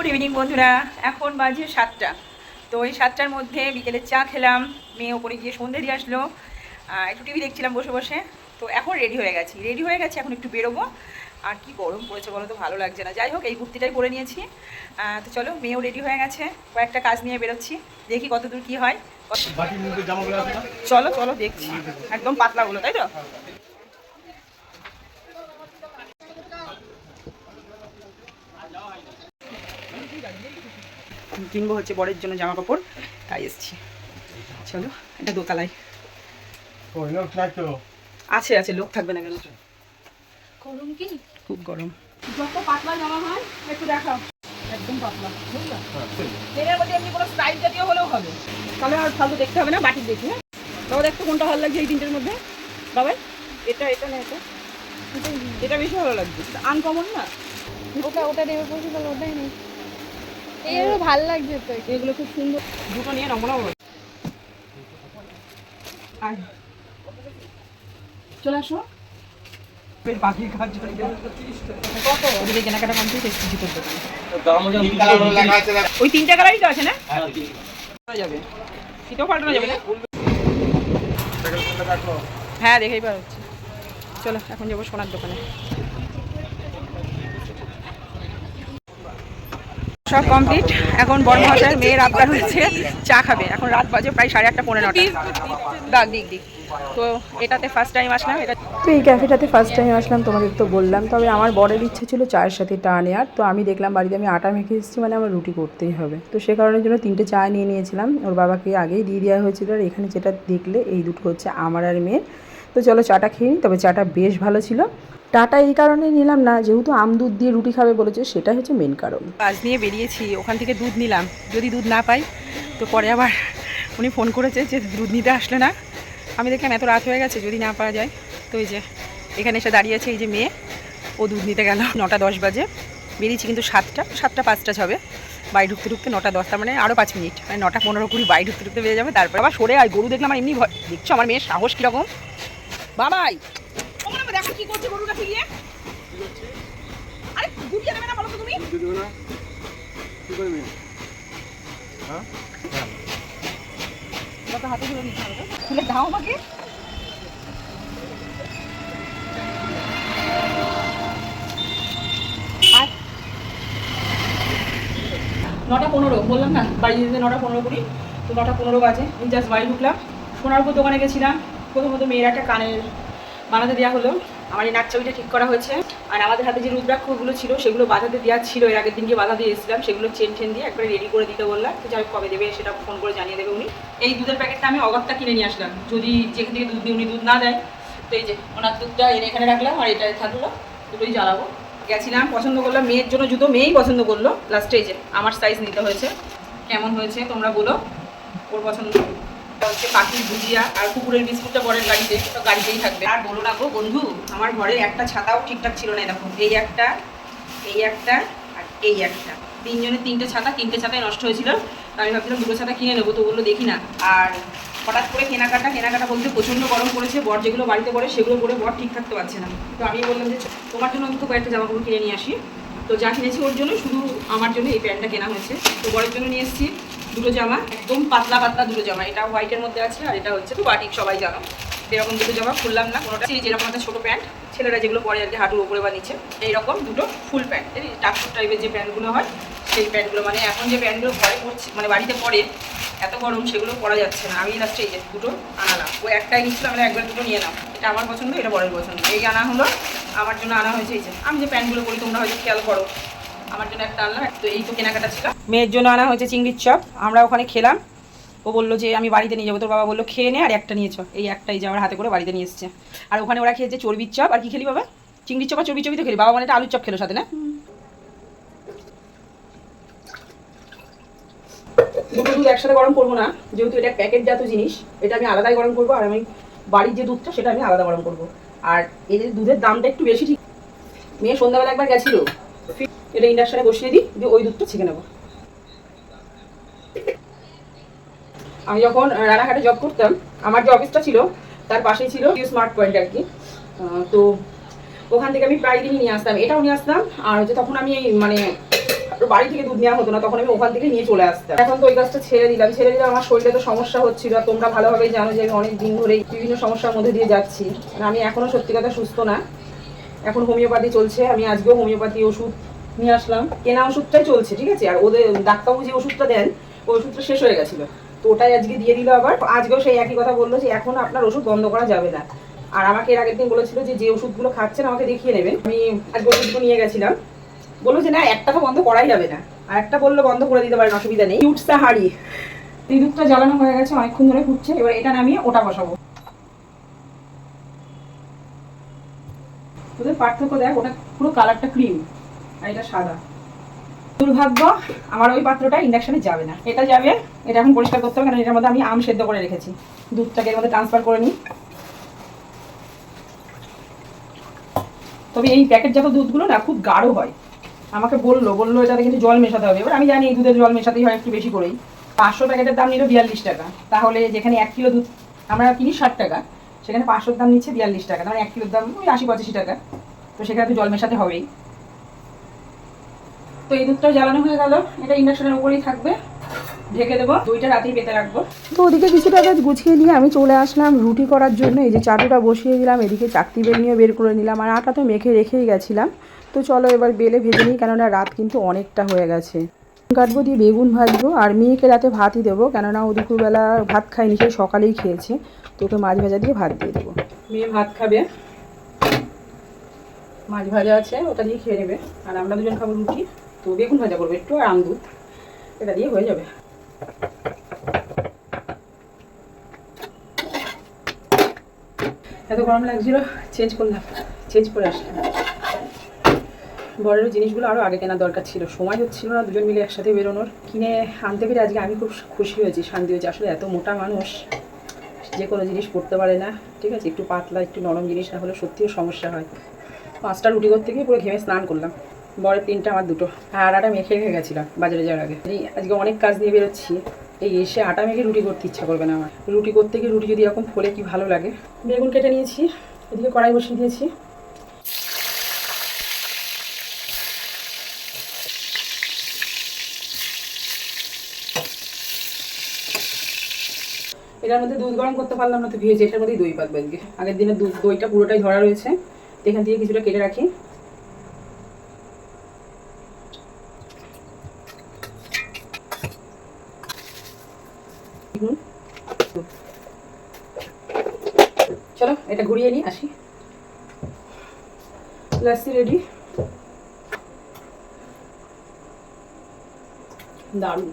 Good evening বন্ধুরা এখন বাজে সাতটা। তো এই সাতটার মধ্যে বিকেলে চা খেলাম মেয়ে ওপরে গিয়ে সন্ধে দিয়ে আসলো একটু টিভি দেখছিলাম বসে বসে। তো এখন রেডি হয়ে গেছি রেডি হয়ে গেছে এখন একটু বেরোবো। আর কি গরম পড়েছে বলো তো ভালো লাগছে না। যাই হোক এই কুর্তিটাই পরে নিয়েছি। তো চলো মেয়েও রেডি হয়ে গেছে কয়েকটা কাজ নিয়ে বেরোচ্ছি দেখি কতদূর কি হয়। চলো চলো দেখছি। একদম পাতলাগুলো তাই তো? কিনবো হচ্ছে বরের জন্য জামা কাপড় তাই এসছি। চলো এটা দোতলায়। তো। আছে আছে লোক থাকবে না কেন? গরম কি? খুব গরম। যত পাতলা জামা হয় একটু দেখাও। একদম পাতলা বুঝলা? ট্রেনের মধ্যে এমনি কোনো স্টাইল জাতীয় হলেও হবে। তাহলে আর ফালতু দেখতে হবে না দেখি হ্যাঁ? বাবা দেখতে কোনটা ভালো লাগছে এই তিনটের মধ্যে? বাবা এটা এটা না এটা? এটা বেশি ভালো লাগছে। আনকমন না? ওটা ওটা বলছি তাহলে ওটাই নেই। এগুলো ভালো লাগছে তো। এগুলো খুব সুন্দর। দুটো নিয়ে মনে চলে আসো। কত? ওই তো আছে না? যাবে। হ্যাঁ দেখেই পাওয়া যাচ্ছে। চলো, এখন যাব সোনার দোকানে। সব কমপ্লিট এখন বড় মহাশয়ের মেয়ের আবদার হচ্ছে চা খাবে। এখন রাত বাজে প্রায় সাড়ে আটটা পনেরো নটা। দাগ, দিক দিক। তো এটাতে ফার্স্ট টাইম আসলাম, এটা তো এই ক্যাফেটাতে ফার্স্ট টাইম আসলাম, তোমাদের তো বললাম। তবে আমার বরের ইচ্ছে ছিল চায়ের সাথে টা নেওয়ার তো আমি দেখলাম বাড়িতে আমি আটা মেখে এসেছি মানে আমার রুটি করতেই হবে। তো সে কারণের জন্য তিনটে চা নিয়ে নিয়েছিলাম। ওর বাবাকে আগেই দিয়ে দেওয়া হয়েছিল। আর এখানে যেটা দেখলে, এই দুটো হচ্ছে আমার আর মেয়ের। তো চলো চাটা খেয়ে নিই তবে চাটা বেশ ভালো ছিল। টাটা এই কারণে নিলাম না, যেহেতু আম দুধ দিয়ে রুটি খাবে বলেছে সেটা হচ্ছে মেন কারণ। কাজ নিয়ে বেরিয়েছি, ওখান থেকে দুধ নিলাম। যদি দুধ না পাই, তো পরে আবার উনি ফোন করেছে যে দুধ নিতে আসলে না। আমি দেখলাম এত রাত হয়ে গেছে, যদি না পাওয়া যায়। তো এই যে, এখানে এসে দাঁড়িয়ে আছে এই যে মেয়ে, ও দুধ নিতে গেল নটা দশ বাজে। বেরিয়েছি কিন্তু সাতটা সাতটা পাঁচটা হবে বাড়ি ঢুকতে ঢুকতে নটা দশটা মানে আরও পাঁচ মিনিট। মানে নটা পনেরো কুড়ি বাড়ি ঢুকতে ঢুকতে বেরিয়ে যাবে, তারপরে আবার সরে আর গরু দেখলাম এমনি দেখছ আমার মেয়ের সাহস কীরকম? বাবাই। আবার দেখো কি করছে গরুর কাছে গিয়ে। আরে ঘুরিয়ে দেবে না বলো তো তুমি? কত হাতে ধরে নিতে হবে খুলে দাও আমাকে। আর নটা পনেরো বললাম না বাড়ি যেতে নটা পনেরো করি তো নটা পনেরো বাজে। আমি জাস্ট বাড়ি ঢুকলাম। সোনারপুর দোকানে গেছিলাম। প্রথমত মেয়ের একটা কানের বানাতে দেওয়া হলো। আমার এই নাকচাবিটা ঠিক করা হয়েছে। আর আমাদের হাতে যে রুদ্রাক্ষগুলো ছিল, সেগুলো বাঁধাতে দেওয়া ছিল। এর আগের দিনকে বাধা দিয়ে এসেছিলাম সেগুলো চেন টেন দিয়ে একবারে রেডি করে দিতে বললাম। তো যাই কবে দেবে সেটা ফোন করে জানিয়ে দেবে উনি। এই দুধের প্যাকেটটা আমি অগত্যা কিনে নিয়ে আসলাম। যদি যেখান থেকে দুধ দিয়ে উনি দুধ না দেয়, তো এই যে ওনার দুধটা এনে এখানে রাখলাম, আর এটা থাকল। দুটোই জ্বালাবো। গেছিলাম, পছন্দ করলাম মেয়ের জন্য জুতো মেয়েই পছন্দ করল। লাস্টে এই যে, আমার সাইজ নিতে হয়েছে। কেমন হয়েছে তোমরা বলো, ওর পছন্দ? এটা হচ্ছে পাখির ভুজিয়া আর কুকুরের বিস্কুটটা পরের গাড়িতে তো গাড়িতেই থাকবে। আর বলো না গো, বন্ধু, আমার ঘরে একটা ছাতাও ঠিকঠাক ছিল না দেখো, এই একটা এই একটা আর এই একটা। তিনজনের তিনটে ছাতা, তিনটে ছাতায় নষ্ট হয়েছিল। তো আমি ভাবছিলাম দুটো ছাতা কিনে নেব, তো ওগুলো দেখি না। আর হঠাৎ করে কেনাকাটা কেনাকাটা বলতে প্রচণ্ড গরম পড়েছে, বর যেগুলো বাড়িতে পড়ে সেগুলো পরে বর ঠিক থাকতে পারছে না। তো আমি বললাম যে তোমার জন্য অন্তত কয়েকটা জামা কাপড় কিনে নিয়ে আসি। তো যা কিনেছি ওর জন্য, শুধু আমার জন্য এই প্যান্টটা কেনা হয়েছে। তো বরের জন্য নিয়ে এসেছি। দুটো জামা, একদম পাতলা পাতলা দুটো জামা। এটা হোয়াইটের মধ্যে আছে আর এটা হচ্ছে বাটিক সবাই জানো। এরকম দুটো জামা খুললাম না, কোনোটা। যেরকম একটা ছোটো প্যান্ট, ছেলেরা যেগুলো পরে আর কি হাঁটুর উপরে বা নিচে এইরকম দুটো ফুল প্যান্ট এই টাকসুট টাইপের যে প্যান্টগুলো হয়, সেই প্যান্টগুলো। মানে এখন যে প্যান্টগুলো ঘরে পড়ছে মানে বাড়িতে পরে, এত গরম সেগুলো পরা যাচ্ছে না। আমি লাস্টে এই যে দুটো আনালাম। ও একটাই নিচ্ছিলাম আমরা একবার দুটো নিয়ে নাও এটা আমার পছন্দ, এটা বড়ের পছন্দ। এই আনা হলো, আমার জন্য আনা হয়েছে, এই যে। আমি যে প্যান্টগুলো পরি, তোমরা হয়তো খেয়াল করো। আমার জন্য একটা আনলাম তো এই তো কেনাকাটা ছিল। মেয়ের জন্য আনা হয়েছে চিংড়ির চপ, আমরা ওখানে খেলাম। ও বলল যে, আমি বাড়িতে নিয়ে যাব। তোর বাবা বলল, খেয়ে নে আর একটা নিয়েছো এই একটাই যে আমার হাতে করে বাড়িতে নিয়ে এসছে। আর ওখানে ওরা খেয়েছে চর্বির চপ। আর কি খেলি বাবা? চিংড়ির চপ আর চর্বি চবি তো খেলি। বাবা মানে আলুর চপ খেলো সাথে, না? দুটো দুধ একসাথে গরম করব না। যেহেতু এটা প্যাকেটজাত জিনিস, এটা আমি আলাদাই গরম করব। আর আমি বাড়ির যে দুধটা, সেটা আমি আলাদা গরম করব। আর এদের দুধের দামটা একটু বেশি ঠিক। মেয়ে সন্ধ্যাবেলা একবার গেছিল। এটা ইন্ডাকশনে বসিয়ে দিই, দিয়ে ওই দুধটা ছেঁকে নেব। আমি যখন রানাঘাটে জব করতাম, আমার যে অফিসটা ছিল, তার পাশেই ছিল স্মার্ট পয়েন্ট আর কি। তো ওখান থেকে আমি প্রায় দিনই নিয়ে আসতাম। এটাও নিয়ে আসতাম, আর হচ্ছে তখন আমি মানে বাড়ি থেকে দুধ নেওয়া হতো না, তখন আমি ওখান থেকে নিয়ে চলে আসতাম। এখন তো ওই গাছটা ছেড়ে দিলাম। ছেড়ে দিলে আমার শরীরে তো সমস্যা হচ্ছিল, আর তোমরা ভালোভাবেই জানো যে আমি অনেক দিন ধরেই বিভিন্ন সমস্যার মধ্যে দিয়ে যাচ্ছি। আমি এখনও সত্যি কথা সুস্থ না। এখন হোমিওপ্যাথি চলছে, আমি আজকেও হোমিওপ্যাথি ওষুধ নিয়ে আসলাম। কেনা ওষুধটাই চলছে, ঠিক আছে? আর ওদের ডাক্তারবাবু যে ওষুধটা দেন, ওই ওষুধটা শেষ হয়ে গেছিল। তো ওটাই আজকে দিয়ে দিল আবার। আজকেও সেই একই কথা বলল যে এখন আপনার ওষুধ বন্ধ করা যাবে না। আর আমাকে এর আগের দিন বলেছিল যে যে ওষুধগুলো খাচ্ছেন আমাকে দেখিয়ে নেবেন। আমি আজকে ওষুধগুলো নিয়ে গেছিলাম। বলল যে, না, একটা তো বন্ধ করাই যাবে না। আর একটা বলল, বন্ধ করে দিতে পারেন, অসুবিধা নেই। উঠসা হাড়ি। দুধটা জ্বালানো হয়ে গেছে, অনেকক্ষণ ধরে ফুটছে এবার এটা নামিয়ে ওটা বসাবো। ওদের পার্থক্য দেখ, ওটা পুরো কালারটা ক্রিম এটা সাদা। দুর্ভাগ্য, আমার ওই পাত্রটা ইন্ডাকশনে যাবে না। এটা যাবে, এটা এখন পরিষ্কার করতে হবে, কারণ এটার মধ্যে আমি আম সেদ্ধ করে রেখেছি। দুধটাকে এর মধ্যে ট্রান্সফার করে নিই। তবে এই প্যাকেটজাত দুধগুলো না খুব গাঢ় হয়। আমাকে বলল বলল এটাতে কিন্তু জল মেশাতে হবে। এবার আমি জানি এই দুধের জল মেশাতেই হয় একটু বেশি করেই। পাঁচশো প্যাকেটের দাম নিল বিয়াল্লিশ টাকা। তাহলে যেখানে এক কিলো দুধ, আমরা কিনি ষাট টাকা, সেখানে পাঁচশোর দাম নিচ্ছে বিয়াল্লিশ টাকা। তাহলে এক কিলোর দাম ওই আশি পঁচাশি টাকা। তো সেখানে তো জল মেশাতে হবেই। তো এই দুধটাও জ্বালানো হয়ে গেল। এটা ইন্ডাকশনের উপরেই থাকবে। ঢেকে দেবো। দুইটা রাতেই পেতে রাখব। তো ওদিকে কিছুটা গুছিয়ে নিয়ে আমি চলে আসলাম রুটি করার জন্য। এই যে চাটুটা বসিয়ে দিলাম এদিকে চাকতি বেল নিয়ে বের করে নিলাম। আর আটা তো মেখে রেখেই গেছিলাম। তো চলো এবার বেলে ভেজে নিই কেননা রাত কিন্তু অনেকটা হয়ে গেছে। কাটবো দিয়ে বেগুন ভাজবো আর মেয়েকে রাতে ভাতই দেবো কেননা ও দুপুরবেলা ভাত খায়নি সে সকালেই খেয়েছে। তো ওকে মাছ ভাজা দিয়ে ভাত দিয়ে দেবো। মেয়ে ভাত খাবে। মাছ ভাজা আছে ওটা দিয়ে খেয়ে নেবে। আর আমরা দুজন খাব রুটি। তো বেগুন ভাজা করব, একটু আর আম দুধ এটা দিয়ে হয়ে যাবে। এত গরম লাগছিল চেঞ্জ করলাম চেঞ্জ করে আসলাম। বড়ের জিনিসগুলো আরও আগে কেনার দরকার ছিল, সময় হচ্ছিল না দুজন মিলে একসাথে বেরোনোর। কিনে আনতে পেরে আজকে আমি খুব খুশি হয়েছি, শান্তি হয়েছি। আসলে এত মোটা মানুষ, যে কোনো জিনিস পড়তে পারে না, ঠিক আছে? একটু পাতলা, একটু নরম জিনিস না হলে সত্যিও সমস্যা হয়। পাঁচটা রুটি করতে গিয়ে পুরো ঘেমে স্নান করলাম। বরের তিনটা, আমার দুটো। আর আটা মেখে রেখে গেছিলাম বাজারে যাওয়ার আগে। আজকে অনেক কাজ নিয়ে বেরোচ্ছি। এই এসে আটা মেখে রুটি করতে ইচ্ছা করবে না আমার। রুটি করতে গিয়ে রুটি যদি এরকম ফোলে কি ভালো লাগে? বেগুন কেটে নিয়েছি, এদিকে কড়াই বসিয়ে দিয়েছি। এটার মধ্যে দুধ গরম করতে পারলাম না, তো ভেজে এটার মধ্যেই দই পাতবে আজকে। আগের দিনের দুধ দইটা পুরোটাই ধরা রয়েছে। এখান থেকে কিছুটা কেটে রাখি হুম। চলো এটা ঘুরিয়ে নিই, আসি। লাসি রেডি দারুণ।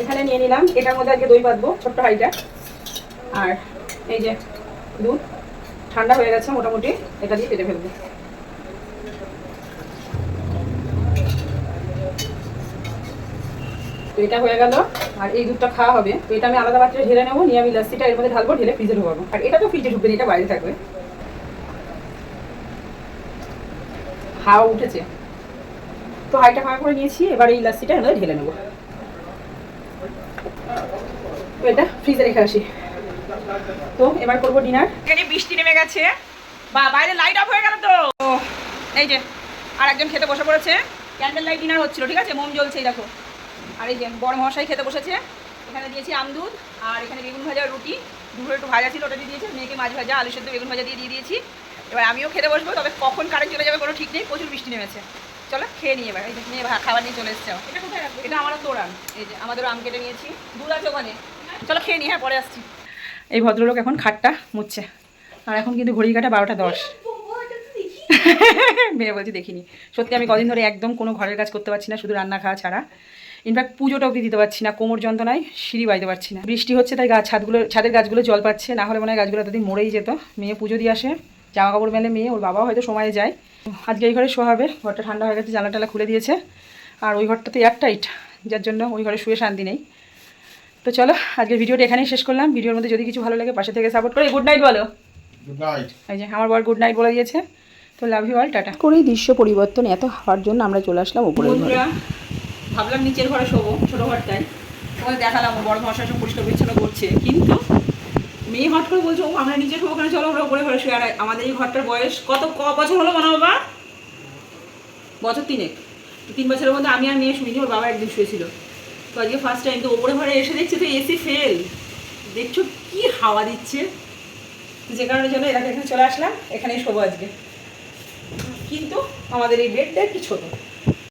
এখানে নিয়ে নিলাম, এটার মধ্যে আজকে দই পাতবো ছোট্ট হাইটা আর এই যে দুধ, ঠান্ডা হয়ে গেছে মোটামুটি, এটা দিয়ে কেটে ফেলব। তো এটা হয়ে গেল। আর এই দুধটা খাওয়া হবে। তো এটা আমি আলাদা পাত্রে ঢেলে নেব, নিয়ে আমি লাস্সিটা এর মধ্যে ঢালবো, ঢেলে ফ্রিজে ঢোকাবো। আর এটা তো ফ্রিজে ঢুকবে এটা বাইরে থাকবে। হাওয়া উঠেছে। তো হাইটা খাওয়া করে নিয়েছি, এবার এই লাস্সিটা এর মধ্যে ঢেলে নেব। এটা ফ্রিজে রেখে আসি। তো এবার করব ডিনার এখানে বৃষ্টি নেমে গেছে। বা, বাইরে লাইট অফ হয়ে গেল তো। এই যে আর একজন খেতে বসে পড়েছে। ক্যান্ডেল লাইট ডিনার হচ্ছিল, ঠিক আছে? মোম জ্বলছে এই দেখো। আর এই যে বড় মশাই খেতে বসেছে এখানে দিয়েছি আমদুধ আর এখানে বেগুন ভাজা রুটি। দুপুরে একটু ভাজা ছিল ওটা দিয়ে দিয়েছে মেয়েকে মাছ ভাজা আলু সেদ্ধ বেগুন ভাজা দিয়ে দিয়ে দিয়েছি। এবার আমিও খেতে বসবো তবে কখন কারেন্ট চলে যাবে কোনো ঠিক নেই প্রচুর বৃষ্টি নেমেছে। চলো খেয়ে নিয়ে এবার এই যে মেয়ে খাবার নিয়ে চলে এসছে। এটা কোথায় রাখব? এটা আমারও তোরান এই যে আমাদেরও আম কেটে নিয়েছি দুধ আছে ওখানে। চলো খেয়ে নিই হ্যাঁ পরে আসছি। এই ভদ্রলোক এখন খাটটা মুচ্ছে আর এখন কিন্তু ঘড়ি কাটা বারোটা দশ। মেয়ে বলছি দেখিনি। সত্যি আমি কদিন ধরে একদম কোনো ঘরের কাজ করতে পারছি না শুধু রান্না খাওয়া ছাড়া। ইনফ্যাক্ট পুজোটা অবধি দিতে পারছি না কোমর যন্ত্রণায় সিঁড়ি বাইতে পারছি না। বৃষ্টি হচ্ছে তাই গাছ ছাদগুলো ছাদের গাছগুলো জল পাচ্ছে না হলে মনে হয় গাছগুলো এতদিন মরেই যেত। মেয়ে পুজো দিয়ে আসে জামা কাপড় মেলে মেয়ে ওর বাবাও হয়তো সময়ে যায়। আজকে এই ঘরে শোয়া হবে ঘরটা ঠান্ডা হয়ে গেছে জানলা টালা খুলে দিয়েছে। আর ওই ঘরটা তো এয়ারটাইট যার জন্য ওই ঘরে শুয়ে শান্তি নেই। তো চলো আজকে ভিডিওটা এখানেই শেষ করলাম। ভিডিওর মধ্যে যদি কিছু ভালো লাগে পাশে থেকে সাপোর্ট করে গুড নাইট বলো। গুড নাইট এই যে আমার বর গুড নাইট বলে দিয়েছে। তো লাভ ইউ অল টাটা। করেই দৃশ্য পরিবর্তন এত হওয়ার জন্য আমরা চলে আসলাম বন্ধুরা ভাবলাম নিচের ঘরে শোবো ছোটো ঘরটায়। তোমাদের দেখালাম বড় মশাই সব পরিষ্কার পরিচ্ছন্ন করছে। কিন্তু মেয়ে হট করে বলছো "ও, আমরা নিচে শোবো কেন? চলো আমরা উপরে ঘরে শুয়ে আর আমাদের এই ঘরটার বয়স কত? ক বছর হলো মনে বাবা? বছর তিনেক। তিন বছরের মধ্যে আমি আর মেয়ে শুইনি ওর বাবা একদিন শুয়েছিল। তো আজকে ফার্স্ট টাইম তো ওপরে ঘরে এসে দেখছি তো এসি ফেল দেখছ কি হাওয়া দিচ্ছে? যে কারণের জন্য এরাকে এখানে চলে আসলাম এখানেই শোবো আজকে। কিন্তু আমাদের এই বেডটা একটু ছোটো।